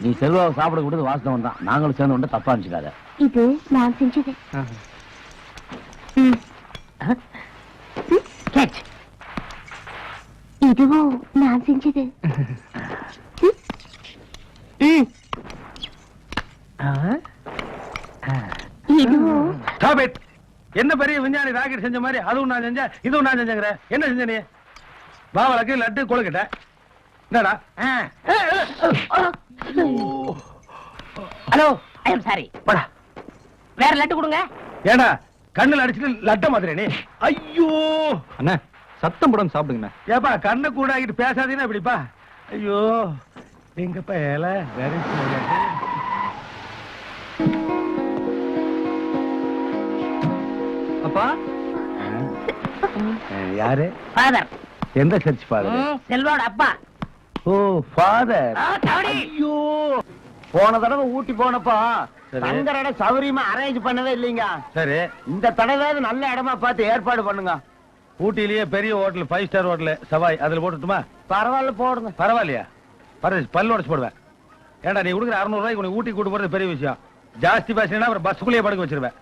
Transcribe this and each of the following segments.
நீ செல்வாவை சாப்பிட கொடுத்து வாசனம் தான். நாங்களும் சேர்ந்து கொண்டு தப்பா நினைச்சுக்காத இது நான் செஞ்சது. கேட்ச். இதுவும் நான் செஞ்சது. இதுவும். என்ன பெரிய விஞ்ஞானி ராக்கெட் செஞ்ச மாதிரி அதுவும் நான் செஞ்சேன் இதுவும் நான் செஞ்சேங்கிற? என்ன செஞ்ச நீ? பாவலக்கு லட்டு கொழுக்கிட்ட என்னடா ஹலோ ஐ எம் சாரி போடா வேற லட்டு கொடுங்க. ஏடா கண்ணுல அடிச்சுட்டு லட்ட மாதிரி நீ? ஐயோ! அண்ணா சத்தம் போடாம சாப்பிடுங்கண்ணா. ஏப்பா கண்ணை கூட ஆகிட்டு பேசாதீங்கன்னா இப்படிப்பா ஐயோ எங்கப்பா ஏல? வெரி அப்பா? யாரு? ஃபாதர் எந்த சர்ச் ஃபாதர் செல்வாவோட அப்பா. ஓ ஃபாதர் ஐயோ. போன தடவை ஊட்டி போனப்போ. தங்குற இடம் சௌரியமா அரேஞ்ச் பண்ணவே இல்லைங்க. சரி. இந்த தடவை நல்ல இடமா பார்த்து ஏற்பாடு பண்ணுங்க. ஊட்டியிலேயே பெரிய hotel five star hotel Savoy அதுல போட்டுட்டுமா? பரவாயில்ல போடுங்க. பரவாயில்லையா? பரவாயில்ல பல்லு உடச்சு போடுவேன். ஏன்டா நீ கொடுக்குற அறுநூறு ரூபாய்க்கு உனக்கு ஊட்டி கூட்டு போறது பெரிய விஷயம். ஜாஸ்தி பேசினா அப்புறம் பஸ்ஸுக்குள்ளேயே படுக்க வச்சிருவேன்.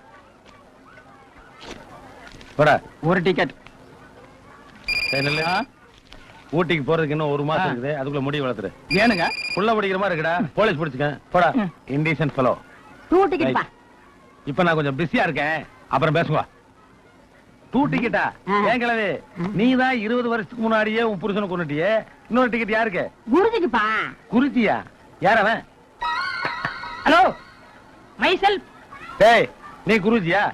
போடா. ஒரு டிக்கெட் ஊட்டிக்கு போறதுக்கு இன்னும் ஒரு மாசம் இருக்குது. அதுக்குள்ள முடி வளர்த்துரு. ஏனுங்க? புள்ள பிடிக்கிற மாதிரி இருக்குடா. போலீஸ் பிடிச்சுக்க. போடா. இன்டீசன்ட் ஃபெலோ டூ டிக்கெட் இப்ப நான் கொஞ்சம் பிஸியா இருக்கேன். அப்புறம் பேசுவா. டூ டிக்கெட்டா கிழவி? நீ தான் இருபது வருஷத்துக்கு முன்னாடியே உன் புருஷனை கொண்டுட்டியே இன்னொரு டிக்கெட் யாருக்கு? குருஜிக்கு பா குறிச்சியா யார் அவன்? ஹலோ மைசெல் டேய் நீ குருஜியா?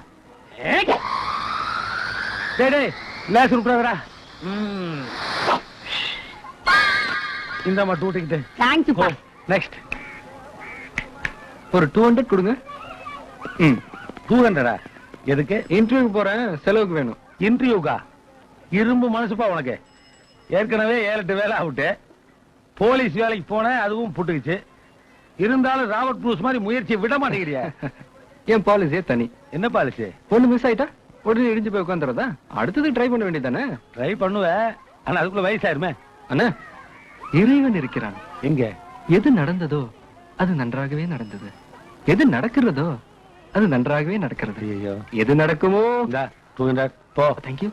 டேய் டேய் லேஸ் உட்காரடா இந்தாம்மா டூ டிக்கெட் தேங்க்ஸ் பா. நெக்ஸ்ட் ஒரு டூ ஹண்ட்ரட் கொடுங்க. ம். டூ ஹண்ட்ரடா எதுக்கு? இன்டர்வியூக்கு போறேன் செலவுக்கு வேணும். இன்டர்வியூக்கா இரும்பு மனசுப்பா உனக்கு. ஏற்கனவே ஏழு எட்டு வேலை அவுட்டு போலீஸ் வேலைக்கு போனேன் அதுவும் புட்டுக்குச்சு. இருந்தாலும் ராபர்ட் ப்ரூஸ் மாதிரி முயற்சியை விட மாட்டேங்கிறியா. என் பாலிசியே தனி. என்ன பாலிசி ஒண்ணு மிஸ் ஆயிட்டா? உடனே இடிஞ்சு போய் உட்காந்துறதா அடுத்தது ட்ரை பண்ண வேண்டியதானே ட்ரை பண்ணுவேன் ஆனா அதுக்குள்ள வயசாயிருமே. அண்ணா இறைவன் இருக்கிறான். எங்க? எது நடந்ததோ அது நன்றாகவே நடந்தது. எது நடக்கிறதோ அது நன்றாகவே நடக்கிறது. ஐயோ எது நடக்குமோ? டூ ஹண்ட்ரட் போ. தேங்க்யூ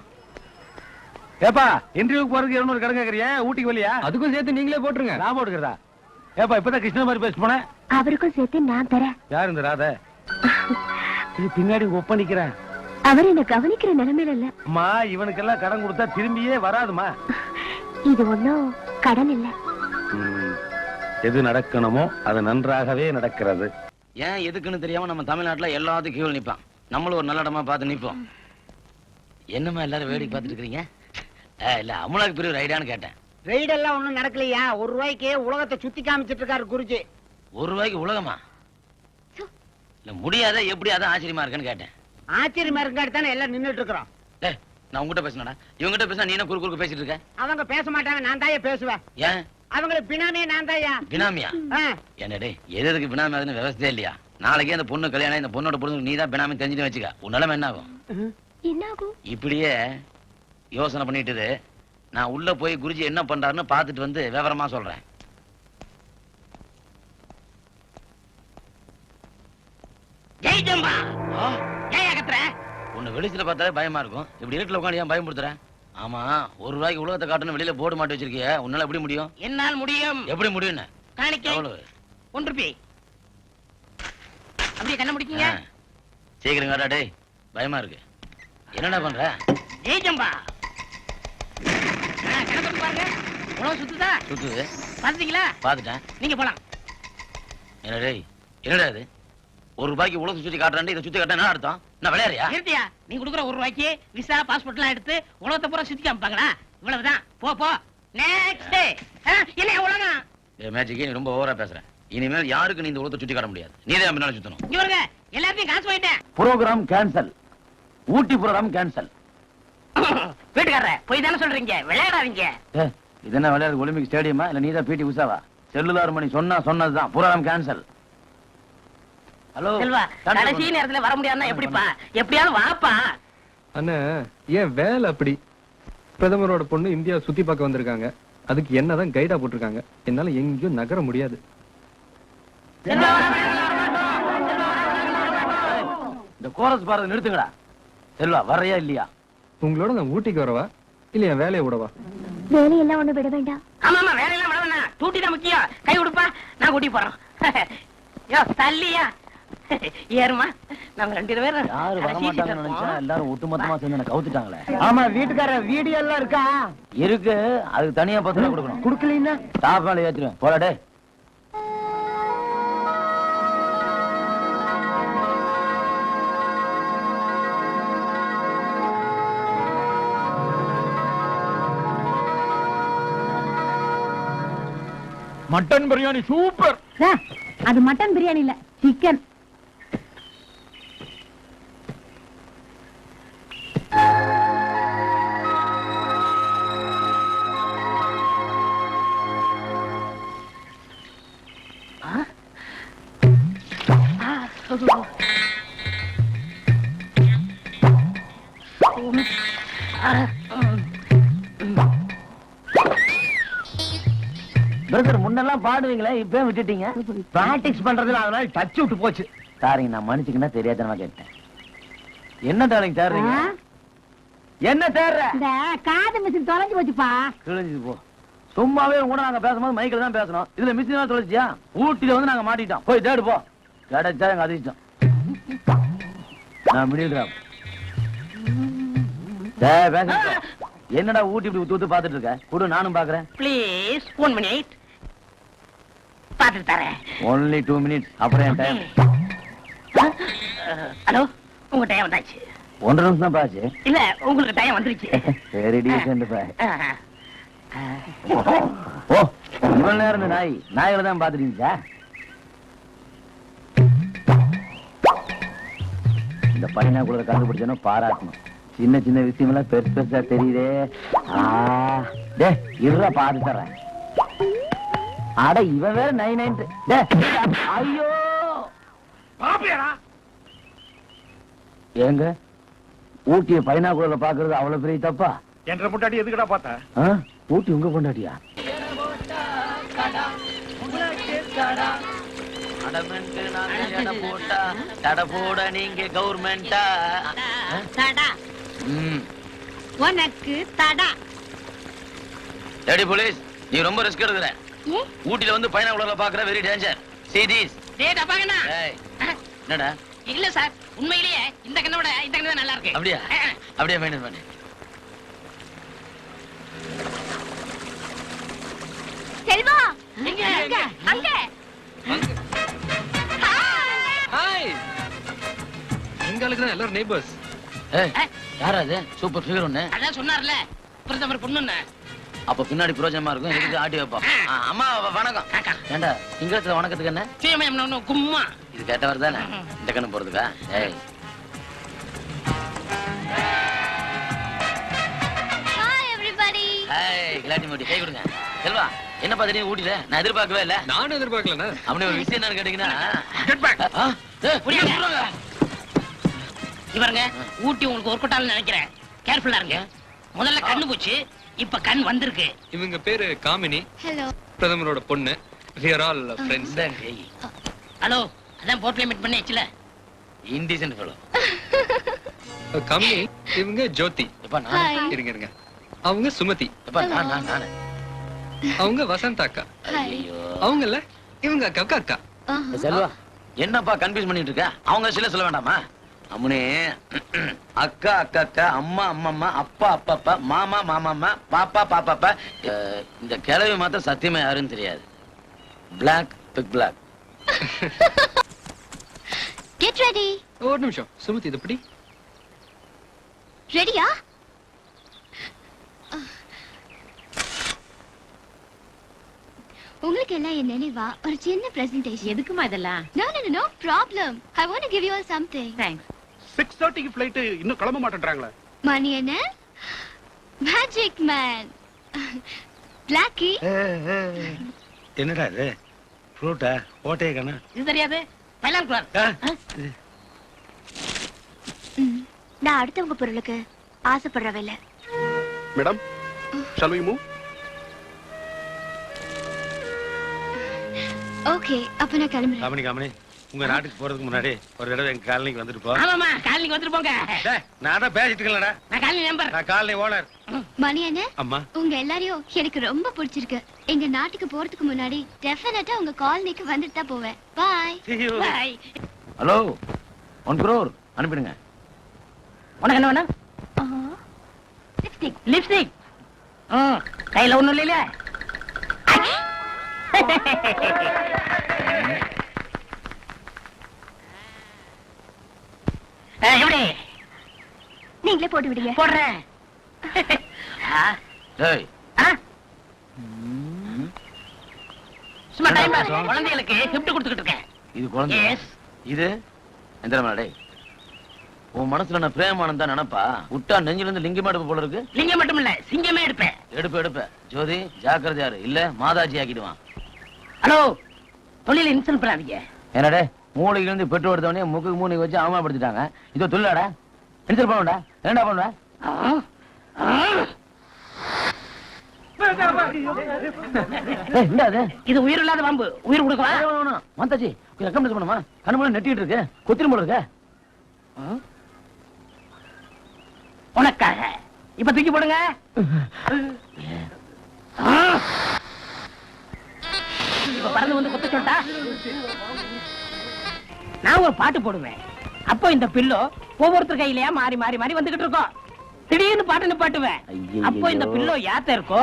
ஏப்பா இன்டர்வியூக்கு போறதுக்கு இருநூறு கடன் கேக்குறியா? ஊட்டிக்கு வழியா அதுக்கும் சேர்த்து நீங்களே போட்டுருங்க. நான் போட்டுக்கிறதா? ஏப்பா இப்பதான் கிருஷ்ண மாதிரி பேச போனேன். அவருக்கும் சேர்த்து நான் தரேன். யார் இந்த ராத? இது பின்னாடி ஒப்ப நிக்கிறேன் அவர் என்ன கவனிக்கிற நிலைமையில இல்ல. அம்மா இவனுக்கெல்லாம் கடன் கொடுத்தா திரும்பியே வராதுமா? இது ஒண்ணும் கடன் இல்ல. எது நடக்கணுமோ அது நன்றாகவே நடக்கிறது. ஏன் எதுக்குன்னு தெரியாம நம்ம தமிழ்நாட்டுல எல்லாத்துக்கும் கீழ் நிப்பான். நம்மளும் ஒரு நல்ல இடமா பார்த்து நிப்போம். என்னம்மா எல்லாரும் வேடிக்கை பார்த்துட்டு இருக்கீங்க ஏ, இல்ல அமுலாக்கு பெரிய ஒரு ஐடியான்னு கேட்டேன். ரெய்டெல்லாம் ஒண்ணும் நடக்கலையா? ஒரு ரூபாய்க்கு உலகத்தை சுத்தி காமிச்சிட்டு இருக்காரு குருஜி. ஒரு ரூபாய்க்கு உலகமா? இல்ல முடியாத எப்படி அதான் ஆச்சரியமா இருக்குன்னு கேட்டேன். ஆச்சரியமா இருக்காடி தானே எல்லாம் நின்னுட்டு இருக்கிறோம். நான் உங்ககிட்ட பேசினடா இவங்ககிட்ட பேசினா நீ என்ன குறுக்கு குறுக்கு பேசிட்டு இருக்க? அவங்க பேச மாட்டாங்க நான் தாயே பேசுவேன் ஏன்? அவங்களுக்கு பினாமே நான் தாயா பினாமியா? ஆ, என்ன டேய் எது எதுக்கு பினாமி அதுன்னு விவசாயம் இல்லையா? நாளைக்கே அந்த பொண்ணு கல்யாணம் இந்த பொண்ணோட பொண்ணு நீ தான் பினாமி தெரிஞ்சுட்டு வச்சுக்க. உன் நிலைமை என்ன ஆகும்? என்ன ஆகும் இப்படியே யோசனை பண்ணிட்டு. நான் உள்ள போய் குருஜி என்ன பண்றாருன்னு பார்த்துட்டு வந்து விவரமா சொல்றேன். ஜெய் ஜம்பா! ஏன் கத்துற உன்னை வெளிச்சல பார்த்தாலே பயமா இருக்கும். இப்படி வீட்டுல உட்காந்து ஏன் பயமுறுத்துற? ஆமா ஒரு ரூபாய்க்கு உலகத்தை காட்டணும் வெளியில போர்டு மாட்டி வச்சிருக்கிய உன்னால எப்படி முடியும்? என்னால் முடியும். எப்படி முடியும்னு? காணிக்கை. எவ்வளவு? ஒன்று ரூபாய் அப்படியே கண்ண முடிக்கீங்க. சீக்கிரம் காட்டா டேய் பயமா இருக்கு. என்னடா பண்ற? ஜெய் ஜம்பா. ஆ, கணக்கு பாருங்க. உணவு சுத்துதா? சுத்துது. பாத்துட்டீங்களா பாத்துட்டேன் நீங்க போலாம். என்ன டேய் என்னடா இது? ஒரு ரூபாய்க்கு உலகத்தை சுத்தி காட்டுறான் இதை சுத்தி காட்டா என்ன அர்த்தம்? நான் விளையாடுறியா? நிறுத்தியா? நீ கொடுக்குற ஒரு ரூபாய்க்கு விசா பாஸ்போர்ட் எல்லாம் எடுத்து உலகத்தை பூரா சுத்தி காமிப்பாங்களா? இவ்வளவுதான். போ போ. நெக்ஸ்ட் என்ன உலகம்? ஏ மேஜிக்கு நீ ரொம்ப ஓவரா பேசுற. இனிமேல் யாருக்கு நீ இந்த உலகத்தை சுத்தி காட்ட முடியாது? நீ தான் பின்னால சுத்தணும். இங்க வருங்க எல்லாத்தையும் காசு வாங்கிட்டேன். Programme cancel Ooty programme cancel வீட்டுக்காரர போய் தானே சொல்றீங்க? விளையாடாதீங்க. இது என்ன விளையாடு ஒலிம்பிக் ஸ்டேடியமா இல்ல நீ தான் பிடி உஷாவா? செல்லுலார் மணி சொன்னா சொன்னதுதான். Program cancel hello. செல்வா கடைசி நேரத்துல வர முடியாதுன்னா எப்படிப்பா? எப்படியாவது வாப்பா. அண்ணா ஏன் வேலை அப்படி? பிரதமரோட பொண்ணு இந்தியா சுத்தி பார்க்க வந்திருக்காங்க. அதுக்கு என்னதான் கைடா போட்டிருக்காங்க. என்னால எங்கேயும் நகர முடியாது. இந்த கோரஸ் பாடுறது நிறுத்துங்கடா. செல்வா வரையா இல்லையா? உங்களோட நான் ஊட்டிக்கு வரவா? இல்ல என் வேலையை விடவா? வேலையெல்லாம் ஒண்ணு விட வேண்டாம். ஆமா ஆமா வேற எல்லாம் விட டூட்டி தான் முக்கியம். கை கொடுப்பா. நான் கூட்டி போறோம் யோ தள்ளியா. ஏறுமா. நாங்க ரெண்டு பேரும் யாரு வரமாட்டாங்கன்னு நினைச்சா எல்லாரும் ஒட்டுமொத்தமா சேர்ந்து எனக்கு கவுத்துட்டாங்களே? ஆமா வீட்டுக்கார வீடியோ எல்லாம் இருக்கா? இருக்கு. அதுக்கு தனியா பத்து ரூபா கொடுக்கணும். குடுக்கலீன்னா? டாப் மேல ஏத்துருவேன் போடா டேய். Mutton biryani super. அது மட்டன் பிரியாணி இல்ல சிக்கன். முன்னெல்லாம் பாடுவீங்களே இப்பவே விட்டுட்டீங்க. பிராக்டிஸ் பண்றதுல அதனால டச் விட்டு போச்சு. சாரிங்க நான் மன்னிச்சுக்கினா தெரியாதனமா கேட்டேன். என்ன தாளைங்க தேடுறீங்க? என்ன தேடுற? இந்த காது மிஷின் தொலைஞ்சு போச்சுப்பா. கிழிஞ்சு போ. சும்மாவே கூட நாங்க பேசும்போது மைக்கில் தான் பேசணும். இதுல மிஷின் தொலைச்சியா ஊட்டில வந்து நாங்க மாட்டிட்டோம் போய் தேடு போ. கிடைச்சா எங்க அதிர்ஷ்டம். நான் மிடில் டிராப் டேய் பேச என்னடா ஊட்டி இப்படி ஊத்து ஊத்து பாத்துட்டு இருக்க? குடு நானும் பாக்குறேன் ப்ளீஸ் ஒன் மினிட் தரேன். ஒன்லி டூ மினிட்ஸ் அப்புறம் டைம் ஹலோ உங்க டைம் வந்தாச்சு ஒன்றரை நிமிஷம் தான் பாச்சு இல்ல உங்களுக்கு டைம் வந்துருச்சு. டீசென்ட். ஓ இவ்வளவு நேரம் இந்த நாய் நாய்களை தான் பாத்துட்டு இருந்துச்சா? இந்த பையனா கூட கண்டுபிடிச்சனோ பாராட்டணும். சின்ன சின்ன விஷயம் எல்லாம் பெருசு பெருசா தெரியுதே. ஆ டே இருடா பாத்து தர்றேன் அட இவன் வேற நைன் நைன் ஐயோ! ஏங்க? ஊட்டிய பைனாக்குள்ள பாக்குறது அவ்வளவு பெரிய தப்பா? என்ற முட்டாடி எதுக்குடா பார்த்த? ஆ? ஊட்டி உங்க பொண்டாட்டியா? தட. போட நீங்க கவர்மெண்டா தடா உனக்கு தடா. ஏடி போலீஸ் நீ ரொம்ப ரிஸ்க் எடுக்கிற. ஊட்டில வந்து பைனாக்குள்ள பாக்குற வெரி டேஞ்சர் சீதீஸ் டேய் டப்பாங்கண்ணா என்னடா? இல்ல சார் உண்மையிலேயே இந்த கண்ணை விட இந்த கண்ணு தான் நல்லா இருக்கு. அப்படியா. அப்படியே மெயின்டைன் பண்ணு. செல்வா எங்க? எங்க? அங்க. ஹாய் எங்களுக்கு தான் எல்லாரும் நெய்பர்ஸ் ஏய் யாரா அது சூப்பர் ஃபிகர் ஒண்ணு அதான் சொன்னார்ல. பிரதமர் பொண்ணுன்னு அப்ப பின்னாடி பிரோஜனமா இருக்கும் எதுக்கு ஆட்டி வைப்போம்? அம்மா வணக்கம். ஏண்டா சிங்களத்துல வணக்கத்துக்கு என்ன? சீமயம் ஒண்ணு கும்மா. இது கேட்டவர் தானே? இந்த கண்ணு போறதுக்கா? ஏய். ஹாய் எவரிபடி ஏய் கிளாட்டி மூட்டி கை கொடுங்க. செல்வா என்ன பாத்துறீங்க ஊட்டில நான் எதிர்பார்க்கவே இல்ல. நானும் எதிர்பார்க்கலண்ணா. அப்படி ஒரு விஷயம் என்னன்னு கேட்டீங்கன்னா. இவருங்க ஊட்டி உங்களுக்கு ஒர்க் அவுட் நினைக்கிறேன். கேர்ஃபுல்லா இருங்க. முதல்ல கண்ணு போச்சு இப்ப கண் வந்திருக்கு. இவங்க பேரு காமினி. ஹலோ பிரதமரோட பொண்ணு. We are all friends. Hello அதான் போர்ட்ல மீட் பண்ணியாச்சுல. Fellow. அஹ், காமினி இவங்க ஜோதி. எப்பா, நானு? இருங்க இருங்க. அவங்க சுமதி. எப்பா, நான், நான், நானு. அவங்க வசந்த் அக்கா. ஐயையோ. அவங்கல்ல இவங்க அக்காவுக்கு அக்கா. ஏய், செல்வா என்னப்பா கன்ஃபியூஸ் பண்ணிட்டு இருக்க? அவங்க சில சொல்ல வேண்டாமா? அம்முனே அக்கா அக்கா அக்கா அம்மா அம்மா அம்மா அப்பா அப்பா அப்பா மாமா மாமா அம்மா பாப்பா பாப்பா அப்பா அஹ், இந்த கிழவி மாத்திரம் சத்தியமா யாருன்னு தெரியாது. Black big black get ready ஒரு நிமிஷம். சுமதி இது ரெடியா உங்களுக்கு எல்லாம் என் நினைவா? ஒரு சின்ன பிரசன்டேஷன் எதுக்குமா இதெல்லாம்? No no no problem I want to give you all something thanks six தேர்ட்டிக்கு ஃபிளைட் இன்னும் கிளம்ப மாட்டேன்றாங்களே. மணி என்ன? மேஜிக் மேன் பிளாக்கி என்னடா இது? ஃப்ரூட்டா ஓட்டையை கண்ணா? இது தெரியாது பைலான் குளார் நான் அடுத்தவங்க பொருளுக்கு ஆசைப்படுறவ இல்ல. Madam shall we move okay okay அப்ப நான் கிளம்புறேன். காமனி காமனி உங்க நாட்டுக்கு போறதுக்கு முன்னாடி ஒரு தடவை எங்க காலனிக்கு வந்துட்டு போ. ஆமாமா காலனிக்கு வந்துட்டு போங்க. டேய், நான் தான் பேசிட்டு இருக்கலடா நான் காலனி நம்பர். நான் காலனி ஓனர். மணி என்ன அம்மா. உங்க எல்லாரையும் எனக்கு ரொம்ப பிடிச்சிருக்கு. எங்க நாட்டுக்கு போறதுக்கு முன்னாடி டெஃபினட்டா உங்க காலனிக்கு வந்துட்டு தான் போவேன். Bye See you. Bye hello one crore அனுப்பிடுங்க. உனக்கு என்ன வேணும் லிப்ஸ்டிக் லிப்ஸ்டிக் ம் கையில ஒண்ணும் இல்லைல எப்படி? நீங்களே போட்டு விடுங்க. போடுறேன். டேய்? சும்மா டைம் பாஸ். குழந்தைகளுக்கு gift கொடுத்துக்கிட்டு இருக்கேன். இது குழந்தை Yes. இது? எந்த டேய். உன் மனசுல நான் பிரேமானந்தா நினைப்பா? விட்டா நெஞ்சில இருந்து லிங்கம் எடுப்பு போல இருக்கு. லிங்கம் மட்டும் இல்ல சிங்கமே எடுப்பேன். எடுப்பு எடுப்ப. ஜோதி ஜாக்கிரதையாரு இல்ல மாதாஜி ஆக்கிடுவான். ஹலோ தொழில இன்சல்ட் பண்ணாதீங்க. என்னடே மூளையில இருந்து பெட்ரோல் எடுத்தவனே முக்கு மூணு வச்சு அவமானப்படுத்திட்டாங்க. இதோ தொழிலாடா என்ன பண்ணுடா என்னடா பண்ணுவ ஆ, ஆ. ஏய், என்ன அது. இது உயிர் இல்லாத பாம்பு உயிர் வேணாம். மாதாஜி கொஞ்சம் ரெக்கமெண்ட் பண்ணுமா? கண்ணு நெட்டிட்டு இருக்கு. கொத்திரும் போல இருக்க. உனக்காக. இப்ப தூக்கி போடுங்க. இப்ப பறந்து வந்து குத்த சொல்லிட்டா? நான் ஒரு பாட்டு போடுவேன். அப்போ இந்த பில்லோ ஒவ்வொருத்தர் கையிலயா மாறி மாறி மாறி வந்துகிட்டு இருக்கோம். திடீர்னு பாட்டு நிப்பாட்டுவேன். அப்போ இந்த பில்லோ யாத்த இருக்கோ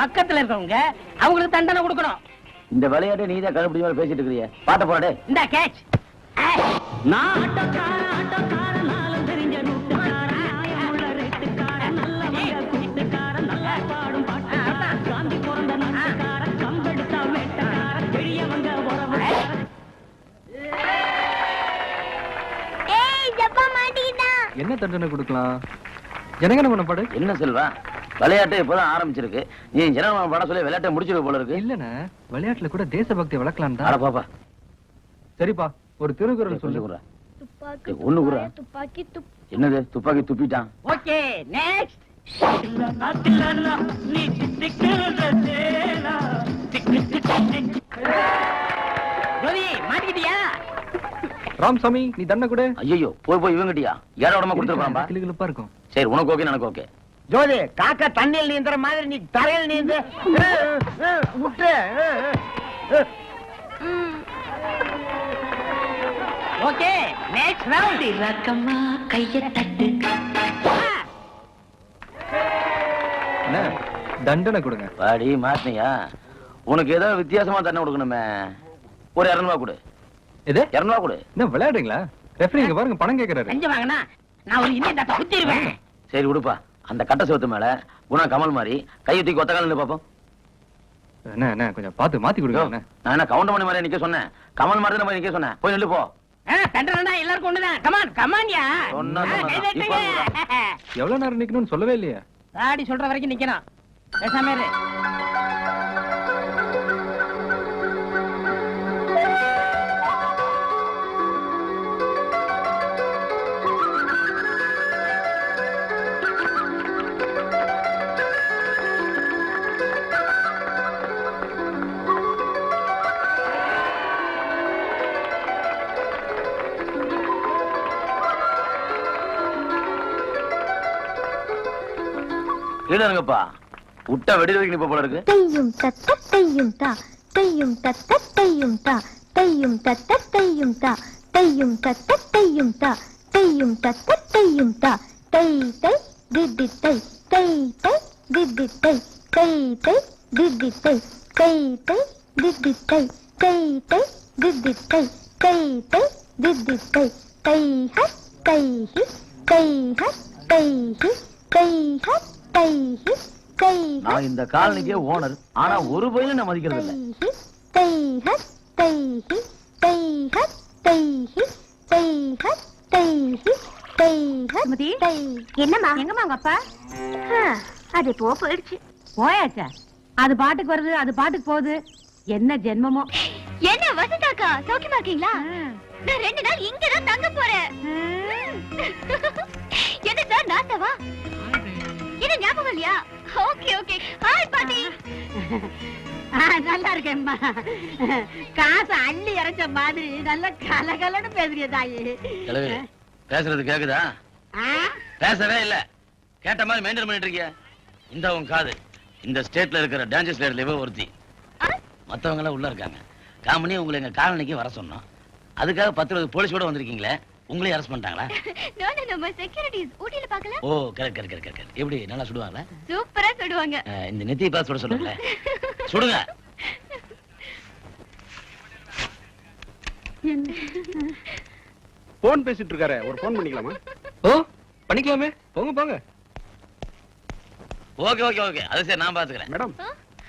பக்கத்துல இருக்கவங்க அவங்களுக்கு தண்டனை கொடுக்கணும். இந்த விளையாட்டை நீ தான் கண்டுபிடிச்ச பேசிட்டு இருக்கிறிய. பாட்ட போடே இந்த கேட்ச் நான் என்ன தண்டனை கொடுக்கலாம்? எனக்கு என்ன பண்ண பாடு என்ன செல்வா? விளையாட்டு இப்பதான் ஆரம்பிச்சிருக்கு. நீ ஜனநாயக படம் சொல்லி விளையாட்டை முடிச்சிருக்க போல இருக்கு. இல்லண்ணே விளையாட்டுல கூட தேசபக்தி வளர்க்கலாம் அட தான் பாப்பா. சரிப்பா ஒரு திருக்குறள் சொல்லு. சொல்லு ஒண்ணு குறா துப்பாக்கி துப் என்னது? துப்பாக்கி துப்பிட்டான். ஓகே நெக்ஸ்ட் ஜோதி ராமசாமி நீ தண்டனை கூட. ஐயோ போய் போய் இவங்கிட்டியா? ஏழை உடம்பு கொடுத்துருப்பான்பா கிளுகிளுப்பா இருக்கும். சரி உனக்கு ஓகே எனக்கு ஓகே. ஜோதி காக்கா தண்ணியில் நீந்துற மாதிரி நீ தரையில் நீந்து. விட்டு ஓகே நெக்ஸ்ட் ரவுண்ட் ரக்கமா கைய தட்டு. தண்டனை கொடுங்க. பாடி மாட்டினியா? உனக்கு ஏதோ வித்தியாசமா தண்ணி கொடுக்கணுமே. ஒரு இரநூறுவா கொடு. எது இரநூறுவா கொடு. என்ன விளையாடுறீங்களா? ரெஃபரி இங்க பாருங்க பணம் கேக்குறாரு. செஞ்சு வாங்கினா நான் ஒரு இந்தியன் தாத்தா குத்திடுவேன். சரி கொடுப்பா அந்த கட்ட சிவத்து மேல குணா கமல் மாதிரி கையை தூக்கி ஒத்த காலில் பாப்போம் என்ன என்ன கொஞ்சம் பார்த்து மாத்தி கொடுங்க. நான் என்ன கவுண்ட் பண்ணி மாதிரி நிக்க சொன்னேன்? கமல் மாதிரி தான் நிக்க சொன்னேன்? போய் நில்லு போ. எல்லாருக்கும் ஒண்ணுதான். கமான் கமான்யா. எவ்வளவு நேரம் நிக்கணும்னு சொல்லவே இல்லையா. தாடி சொல்ற வரைக்கும் நிக்கணும். பேசாம இரு கீழே இருங்கப்பா விட்டா வெடி வைக்க நிப்ப போல இருக்கு தையும் தத்த தையும் தா தையும் தத்த தையும் தா தையும் தத்த தையும் தா தையும் தத்த தையும் தா தையும் தத்த தையும் தா தை தை திதி தை தை தை திதி தை தை தை திதி தை தை தை திதி தை தை தை திதி தை தை தை திதி தை தை ஹ தை ஹி தை ஹ தை ஹி தை ஹ தை ஹி தை ஹ நான் இந்த காலனிக்கே ஓனர். ஆனா ஒரு பையனும் நான் மதிக்கிறது இல்ல. தைஹ தைஹி தைஹ தைஹி தைஹ தைஹி தைஹ தை என்னம்மா? எங்கம்மா உங்க அப்பா? அது போ போயிடுச்சு. போயாச்சா? அது பாட்டுக்கு வருது அது பாட்டுக்கு போகுது. என்ன ஜென்மமோ? என்ன வசந்தாக்கா? சௌக்கியமா இருக்கீங்களா? நான் ரெண்டு நாள் இங்க தான் தங்க போறேன். என்ன சார் என்ன ஞாபகம் இல்லையா? ஓகே ஓகே ஹாய் பாட்டி. ஆ, நல்லா இருக்கேன்மா. காசு அள்ளி இறைச்ச மாதிரி நல்ல கலகலன்னு பேசுறிய தாயி. பேசுறது கேக்குதா? பேசவே இல்ல. கேட்ட மாதிரி மெயின்டைன் பண்ணிட்டு இருக்கிய. இந்த உன் காது. இந்த ஸ்டேட்ல இருக்கிற டேஞ்சர் ஸ்டேட்ல இவ ஒருத்தி. மத்தவங்க எல்லாம் உள்ள இருக்காங்க. காமனி உங்களை எங்க காலனிக்கு வர சொன்னோம் அதுக்காக பத்து இருபது போலீஸ் கூட வந்திருக்கீங்களே. உங்களையும் அரெஸ்ட் பண்ணிட்டாங்களா? No no no my securities ஊட்டில பார்க்கல oh correct correct correct correct எப்படி நல்லா சுடுவாங்களா? சூப்பரா சொல்லுவாங்க அஹ், இந்த நெத்தி பாஸ் சுட சொல்லுங்களேன். சுடுங்க. போன் பேசிட்டு இருக்காரு ஒரு போன் பண்ணிக்கலாமா? ஓ பண்ணிக்கலாமே. போங்க போங்க. Okay okay okay. அது சரி நான் பாத்துக்கிறேன் மேடம்?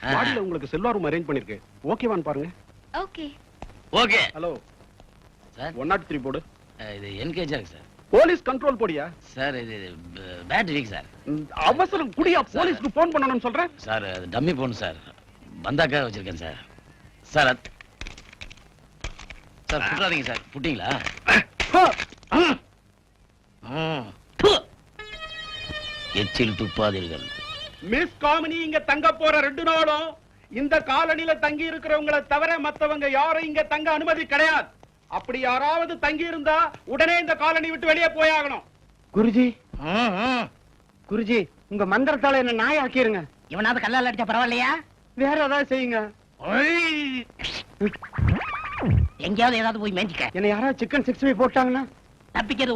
வார்டில் உங்களுக்கு செல்வா ரூம் அரேஞ்ச் பண்ணிருக்கு. ஓகேவான்னு பாருங்க. Okay. Okay. Hello sir. One nought three போடு. இது என்கேஜா இருக்கு சார். போலீஸ் கண்ட்ரோல் போடியா? சார் இது பேட்டரி வீக் சார் அவசரம் குடியா போலீஸ்க்கு போன் பண்ணணும்னு சொல்றேன் சார் அது டம்மி போன் சார். பந்தாக்காக வச்சிருக்கேன் சார். சார் சார் புட்டாதீங்க சார். புட்டிங்களா. எச்சில் துப்பாதீர்கள். மிஸ் காமினி இங்க தங்க போற ரெண்டு நாளும் இந்த காலனில தங்கி இருக்கிறவங்கள தவிர மத்தவங்க யாரும் இங்க தங்க அனுமதி கிடையாது. அப்படி யாராவது தங்கி இருந்தா உடனே இந்த காலனி விட்டு வெளியே போயாகணும். குருஜி. குருஜி உங்க மந்திரத்தால என்ன நாய் ஆக்கிருங்க. இவனாவது கல்லால் அடிச்சா பரவாயில்லையா? வேற ஏதாவது செய்யுங்க. எங்கேயாவது ஏதாவது போய் மேய்ச்சிக்க என்ன யாராவது சிக்கன் சிக்ஸ்டி போட்டாங்கன்னா? தப்பிக்கிறது